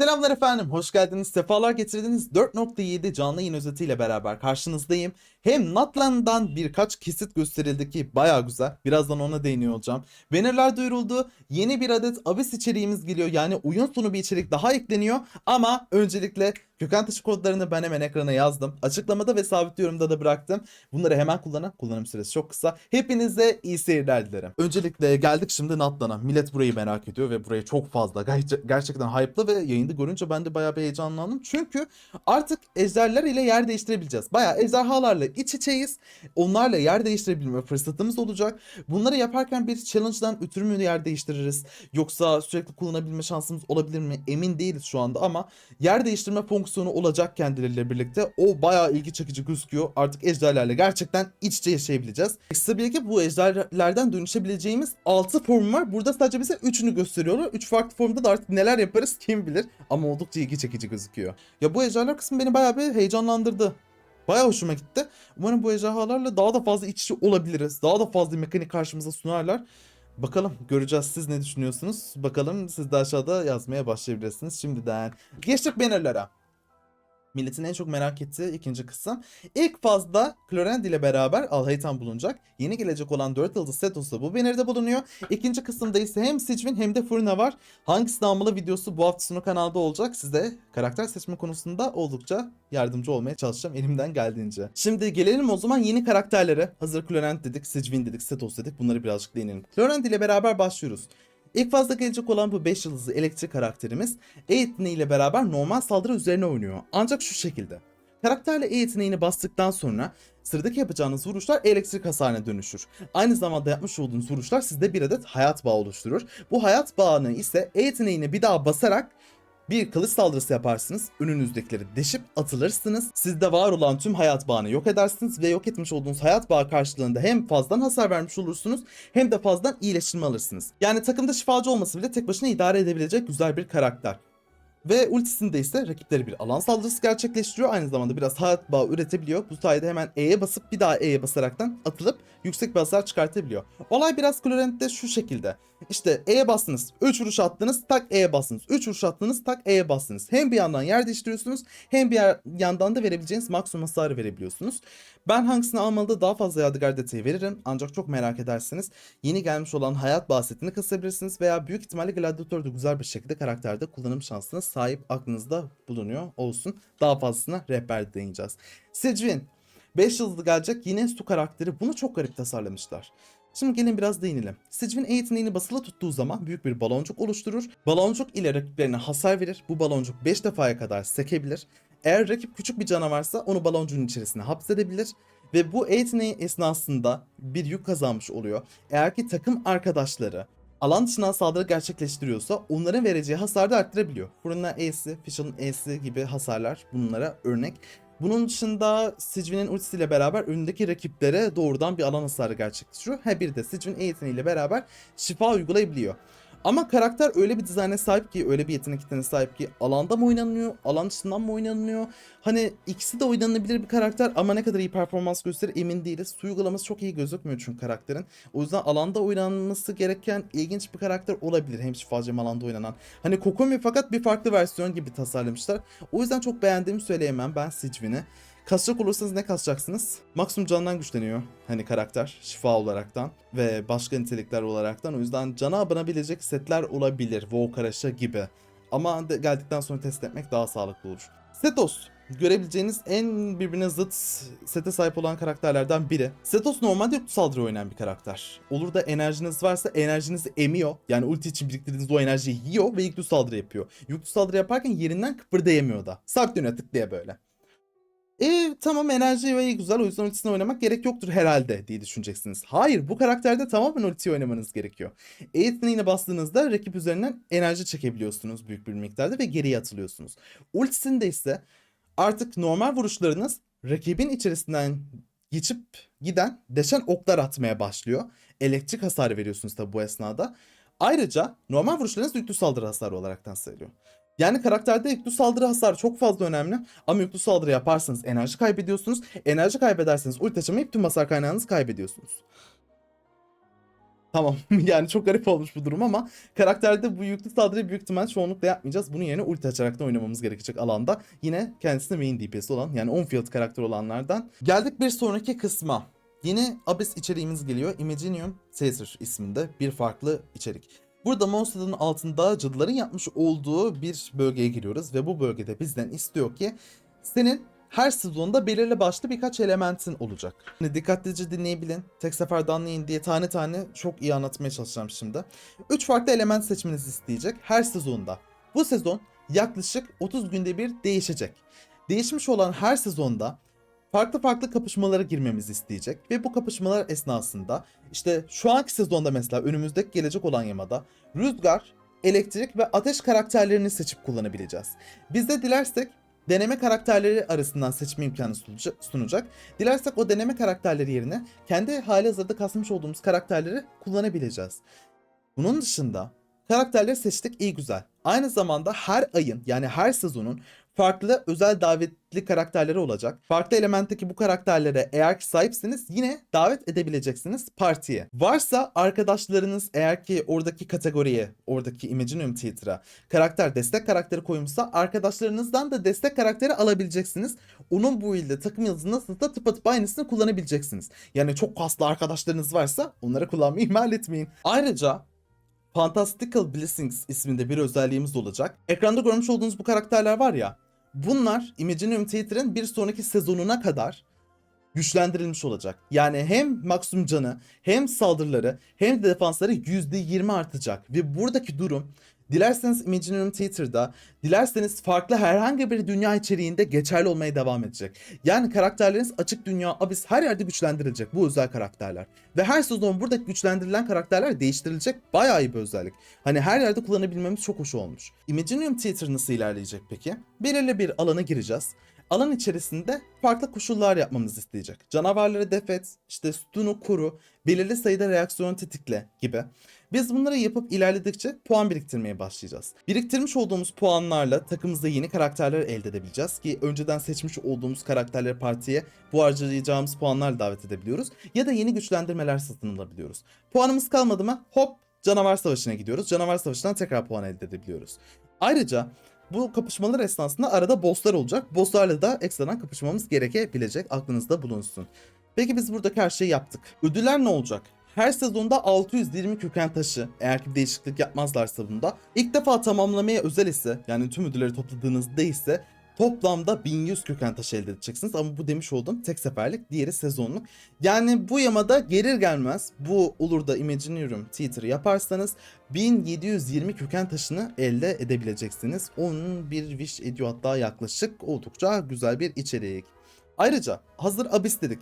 Selamlar efendim, hoş geldiniz, sefalar getirdiniz. 4.7 canlı yayın özetiyle beraber karşınızdayım. Hem Natlan'dan birkaç kesit gösterildi ki baya güzel. Birazdan ona değiniyor olacağım. Bannerlar duyuruldu. Yeni bir adet Abyss içeriğimiz geliyor. Yani oyun sonu bir içerik daha ekleniyor. Ama öncelikle Gökhan taşı kodlarını ben hemen ekrana yazdım. Açıklamada ve sabit yorumda da bıraktım. Bunları hemen kullanın. Kullanım süresi çok kısa. Hepinize iyi seyirler dilerim. Öncelikle geldik şimdi Natlan'a. Millet burayı merak ediyor ve burayı çok fazla ger- gerçekten hype'lı ve yayında görünce ben de bayağı bir heyecanlandım. Çünkü artık ejderler ile yer değiştirebileceğiz. Bayağı ejderhalarla iç içeyiz. Onlarla yer değiştirebilme fırsatımız olacak. Bunları yaparken bir challenge'dan ötürü mü yer değiştiririz? Yoksa sürekli kullanabilme şansımız olabilir mi? Emin değiliz şu anda ama yer değiştirme fonksiyonu olacak kendileriyle birlikte. O bayağı ilgi çekici gözüküyor. Artık ejderlerle gerçekten iç içe yaşayabileceğiz. Ekstra bilgi bu ejderlerden dönüşebileceğimiz 6 form var. Burada sadece bize 3'ünü gösteriyorlar. 3 farklı formda da artık neler yaparız kim bilir. Ama oldukça ilgi çekici gözüküyor. Ya bu ejderler kısmı beni bayağı bir heyecanlandırdı. Bayağı hoşuma gitti. Umarım bu ejderhalarla daha da fazla iç içe olabiliriz. Daha da fazla mekanik karşımıza sunarlar. Bakalım göreceğiz siz ne düşünüyorsunuz? Bakalım siz de aşağıda yazmaya başlayabilirsiniz şimdiden. Geçtik bannerlara. Milletin en çok merak ettiği ikinci kısım. İlk fazda Clorend ile beraber Alhaytan bulunacak. Yeni gelecek olan 4 yıldız Setos da bu banner'de bulunuyor. İkinci kısımda ise hem Sicvin hem de Furina var. Hangisini almalı videosu bu hafta sonu kanalda olacak. Size karakter seçme konusunda oldukça yardımcı olmaya çalışacağım elimden geldiğince. Şimdi gelelim o zaman yeni karakterlere. Hazır Clorend dedik, Sicvin dedik, Setos dedik. Bunları birazcık değinelim. Clorend ile beraber başlıyoruz. İlk fazla gelecek olan bu 5 yıldızlı elektrik karakterimiz E yeteneğiyle beraber normal saldırı üzerine oynuyor. Ancak şu şekilde. Karakterle E yeteneğini bastıktan sonra sıradaki yapacağınız vuruşlar elektrik hasarına dönüşür. Aynı zamanda yapmış olduğunuz vuruşlar sizde bir adet hayat bağı oluşturur. Bu hayat bağını ise E yeteneğini bir daha basarak bir kılıç saldırısı yaparsınız. Önünüzdekileri deşip atılırsınız. Sizde var olan tüm hayat bağını yok edersiniz ve yok etmiş olduğunuz hayat bağı karşılığında hem fazladan hasar vermiş olursunuz hem de fazladan iyileştirme alırsınız. Yani takımda şifacı olması bile tek başına idare edebilecek güzel bir karakter. Ve ultisinde ise rakipleri bir alan saldırısı gerçekleştiriyor. Aynı zamanda biraz hayat bağı üretebiliyor. Bu sayede hemen E'ye basıp bir daha E'ye basaraktan atılıp yüksek bir hasar çıkartabiliyor. Olay biraz Clorent'te şu şekilde. İşte E'ye bastınız, 3 vuruş attınız, tak E'ye bastınız. 3 vuruş attınız, tak E'ye bastınız. Hem bir yandan yer değiştiriyorsunuz, hem bir yandan da verebileceğiniz maksimum hasarı verebiliyorsunuz. Ben hangisini almalı da daha fazla yadigar detayı veririm. Ancak çok merak ederseniz yeni gelmiş olan hayat bahsetini kasabilirsiniz veya büyük ihtimalle Gladiator da güzel bir şekilde karakterde kullanım şansına sahip aklınızda bulunuyor olsun. Daha fazlasına rehber değineceğiz. Sicvin 5 yıldızlı gelecek yine su karakteri bunu çok garip tasarlamışlar. Şimdi gelin biraz değinelim. Sicvin E yeteneğini basılı tuttuğu zaman büyük bir baloncuk oluşturur. Baloncuk ile rakiplerine hasar verir. Bu baloncuk 5 defaya kadar sekebilir. Eğer rakip küçük bir canavarsa onu baloncuğun içerisine hapsedebilir. Ve bu yeteneği esnasında bir yük kazanmış oluyor. Eğer ki takım arkadaşları alan dışından saldırı gerçekleştiriyorsa onların vereceği hasarı da arttırabiliyor. Fırına E'si, Fishel'ın E'si gibi hasarlar bunlara örnek. Bunun dışında Sicvin'in ultisiyle beraber önündeki rakiplere doğrudan bir alan hasarı gerçekleştiriyor. Her biri de Sicvin E yeteneğiyle beraber şifa uygulayabiliyor. Ama karakter öyle bir dizayna sahip ki, öyle bir yetenek sahip ki alanda mı oynanıyor, alan dışından mı oynanıyor? Hani ikisi de oynanabilir bir karakter ama ne kadar iyi performans gösterir emin değiliz. Su uygulaması çok iyi gözükmüyor çünkü karakterin. O yüzden alanda oynanması gereken ilginç bir karakter olabilir. Hem şifacı hem alanda oynanan. Hani Kokumi fakat bir farklı versiyon gibi tasarlamışlar. O yüzden çok beğendiğimi söyleyemem ben Sicvin'i. Kasacak olursanız ne kasacaksınız? Maksimum candan güçleniyor hani karakter şifa olaraktan ve başka nitelikler olaraktan. O yüzden cana abanabilecek setler olabilir. WoW Karaşa gibi. Ama geldikten sonra test etmek daha sağlıklı olur. Setos görebileceğiniz en birbirine zıt sete sahip olan karakterlerden biri. Setos normalde yüklü saldırı oynayan bir karakter. Olur da enerjiniz varsa enerjinizi emiyor. Yani ulti için biriktirdiğiniz o enerjiyi yiyor ve yüklü saldırı yapıyor. Yüklü saldırı yaparken yerinden kıpırdayamıyor da. Sak dönüyor tık diye böyle. E tamam enerji ve güzel o yüzden ultisini oynamak gerek yoktur herhalde diye düşüneceksiniz. Hayır bu karakterde tamamen ultiyi oynamanız gerekiyor. E yeteneğine bastığınızda rakip üzerinden enerji çekebiliyorsunuz büyük bir miktarda ve geriye atılıyorsunuz. Ultisinde ise artık normal vuruşlarınız rakibin içerisinden geçip giden deşen oklar atmaya başlıyor. Elektrik hasarı veriyorsunuz tabi bu esnada. Ayrıca normal vuruşlarınız yüklü saldırı hasarı olaraktan sayılıyor. Yani karakterde yüklü saldırı hasarı çok fazla önemli. Ama yüklü saldırı yaparsanız enerji kaybediyorsunuz. Enerji kaybederseniz ulti açamayıp tüm hasar kaynağınızı kaybediyorsunuz. Tamam yani çok garip olmuş bu durum ama karakterde bu yüklü saldırıyı büyük ihtimal çoğunlukla yapmayacağız. Bunun yerine ulti açarak da oynamamız gerekecek alanda. Yine kendisine main DPS olan yani on field karakter olanlardan. Geldik bir sonraki kısma. Yine Abyss içeriğimiz geliyor. Imaginium Caesar isminde bir farklı içerik. Burada Monster'ın altında cadıların yapmış olduğu bir bölgeye giriyoruz ve bu bölgede bizden istiyor ki senin her sezonda belirli başlı birkaç elementin olacak. Hani dikkatlice dinleyebilin, tek seferde anlayın diye tane tane çok iyi anlatmaya çalışacağım şimdi. 3 farklı element seçmenizi isteyecek her sezonda. Bu sezon yaklaşık 30 günde bir değişecek. Değişmiş olan her sezonda farklı farklı kapışmalara girmemizi isteyecek ve bu kapışmalar esnasında işte şu anki sezonda mesela önümüzdeki gelecek olan yamada rüzgar, elektrik ve ateş karakterlerini seçip kullanabileceğiz. Biz de dilersek deneme karakterleri arasından seçme imkanı sunacak. Dilersek o deneme karakterleri yerine kendi hali hazırda kasmış olduğumuz karakterleri kullanabileceğiz. Bunun dışında karakterleri seçtik iyi güzel. Aynı zamanda her ayın yani her sezonun farklı özel davetli karakterleri olacak. Farklı elementteki bu karakterlere eğer ki sahipsiniz yine davet edebileceksiniz partiye. Varsa arkadaşlarınız eğer ki oradaki kategoriye, oradaki Imaginarium Theater'a karakter destek karakteri koymuşsa arkadaşlarınızdan da destek karakteri alabileceksiniz. Onun bu ilde takım yıldızı nasılsa tıpatıp aynısını kullanabileceksiniz. Yani çok kaslı arkadaşlarınız varsa onları kullanmayı ihmal etmeyin. Ayrıca Fantastical Blessings isminde bir özelliğimiz olacak. Ekranda görmüş olduğunuz bu karakterler var ya. Bunlar Imaginarium Theater'ın bir sonraki sezonuna kadar güçlendirilmiş olacak. Yani hem maksimum canı hem saldırıları hem de defansları %20 artacak. Ve buradaki durum dilerseniz Imaginarium Theater'da dilerseniz farklı herhangi bir dünya içeriğinde geçerli olmaya devam edecek. Yani karakterleriniz açık dünya, abis her yerde güçlendirilecek bu özel karakterler. Ve her sezon buradaki güçlendirilen karakterler değiştirilecek. Bayağı iyi bir özellik. Hani her yerde kullanabilmemiz çok hoş olmuş. Imaginarium Theater nasıl ilerleyecek peki? Belirli bir alana gireceğiz. Alan içerisinde farklı koşullar yapmamızı isteyecek. Canavarları def et, işte sütunu koru, belirli sayıda reaksiyon tetikle gibi. Biz bunları yapıp ilerledikçe puan biriktirmeye başlayacağız. Biriktirmiş olduğumuz puanlarla takımımızda yeni karakterler elde edebileceğiz ki önceden seçmiş olduğumuz karakterleri partiye bu harcayacağımız puanlarla davet edebiliyoruz ya da yeni güçlendirmeler satın alabiliyoruz. Puanımız kalmadı mı hop canavar savaşına gidiyoruz. Canavar savaşından tekrar puan elde edebiliyoruz. Ayrıca bu kapışmalar esnasında arada bosslar olacak. Bosslarla da ekstradan kapışmamız gerekebilecek. Aklınızda bulunsun. Peki biz buradaki her şeyi yaptık. Ödüller ne olacak? Her sezonda 620 köken taşı eğer ki değişiklik yapmazlarsa bunda. ilk defa tamamlamaya özel ise yani tüm ödülleri topladığınızda ise toplamda 1100 köken taşı elde edeceksiniz. Ama bu demiş olduğum tek seferlik diğeri sezonluk. Yani bu yamada gelir gelmez bu olur da Imaginarium Theater yaparsanız 1720 köken taşını elde edebileceksiniz. Onun bir wish ediyor hatta yaklaşık oldukça güzel bir içerik. Ayrıca hazır Abyss dedik.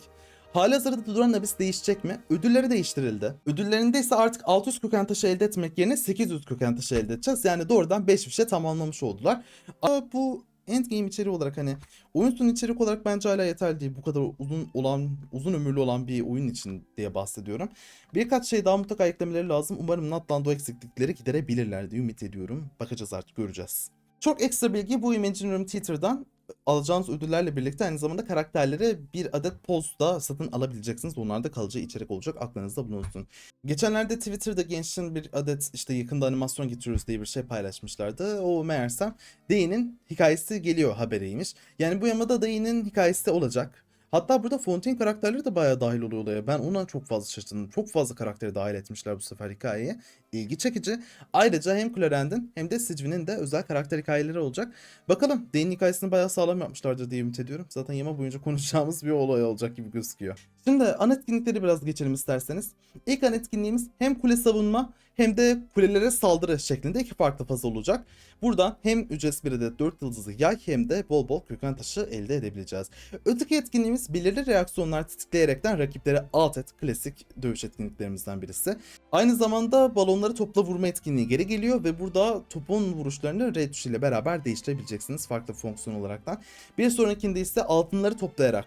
Halihazırda duran Abyss değişecek mi? Ödülleri değiştirildi. Ödüllerinde ise artık 600 köken taşı elde etmek yerine 800 köken taşı elde edeceğiz. Yani doğrudan 5 fişe tamamlamış oldular. Ama bu endgame içeriği olarak hani oyun sonu içerik olarak bence hala yeterli değil. Bu kadar uzun olan, uzun ömürlü olan bir oyun için diye bahsediyorum. Birkaç şey daha mutlaka eklemeleri lazım. Umarım Natland o eksiklikleri giderebilirler diye ümit ediyorum. Bakacağız artık göreceğiz. Çok ekstra bilgi bu Imaginarium Theater'dan alacağınız ödüllerle birlikte aynı zamanda karakterleri bir adet posta satın alabileceksiniz. Bunlar da kalıcı içerik olacak. Aklınızda bulunsun. Geçenlerde Twitter'da gençlerin bir adet işte yakında animasyon getiriyoruz diye bir şey paylaşmışlardı. O meğersem Day'nin hikayesi geliyor haberiymiş. Yani bu yamada Day'nin hikayesi olacak. Hatta burada Fontaine karakterleri de bayağı dahil oluyor olaya. Ben ona çok fazla şaşırdım. Çok fazla karakteri dahil etmişler bu sefer hikayeye. İlgi çekici. Ayrıca hem Clarend'in hem de Sidgwick'in de özel karakter hikayeleri olacak. Bakalım Dane'in hikayesini bayağı sağlam yapmışlardır diye ümit ediyorum. Zaten yama boyunca konuşacağımız bir olay olacak gibi gözüküyor. Şimdi an etkinlikleri biraz geçelim isterseniz. İlk an etkinliğimiz hem kule savunma hem de kulelere saldırı şeklinde iki farklı faz olacak. Buradan hem ücretsiz bir adet 4 yıldızlı yay hem de bol bol köken taşı elde edebileceğiz. Öteki etkinliğimiz belirli reaksiyonlar tetikleyerekten rakipleri alt et klasik dövüş etkinliklerimizden birisi. Aynı zamanda balonları topla vurma etkinliği geri geliyor ve burada topun vuruşlarını tuşu ile beraber değiştirebileceksiniz farklı fonksiyon olaraktan. Bir sonrakinde ise altınları toplayarak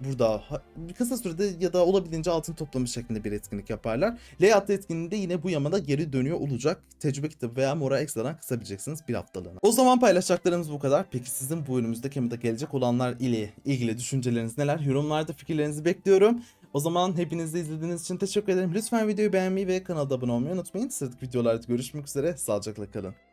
burada kısa sürede ya da olabildiğince altın toplamış şeklinde bir etkinlik yaparlar. Layout etkinliğinde yine bu yamada geri dönüyor olacak. Tecrübe kitabı veya mora ekstradan kısabileceksiniz bir haftalığına. O zaman paylaşacaklarımız bu kadar. Peki sizin bu önümüzdeki yamada gelecek olanlar ile ilgili düşünceleriniz neler? Yorumlarda fikirlerinizi bekliyorum. O zaman hepiniz de izlediğiniz için teşekkür ederim. Lütfen videoyu beğenmeyi ve kanalda abone olmayı unutmayın. Sıradaki videolarda görüşmek üzere. Sağlıcakla kalın.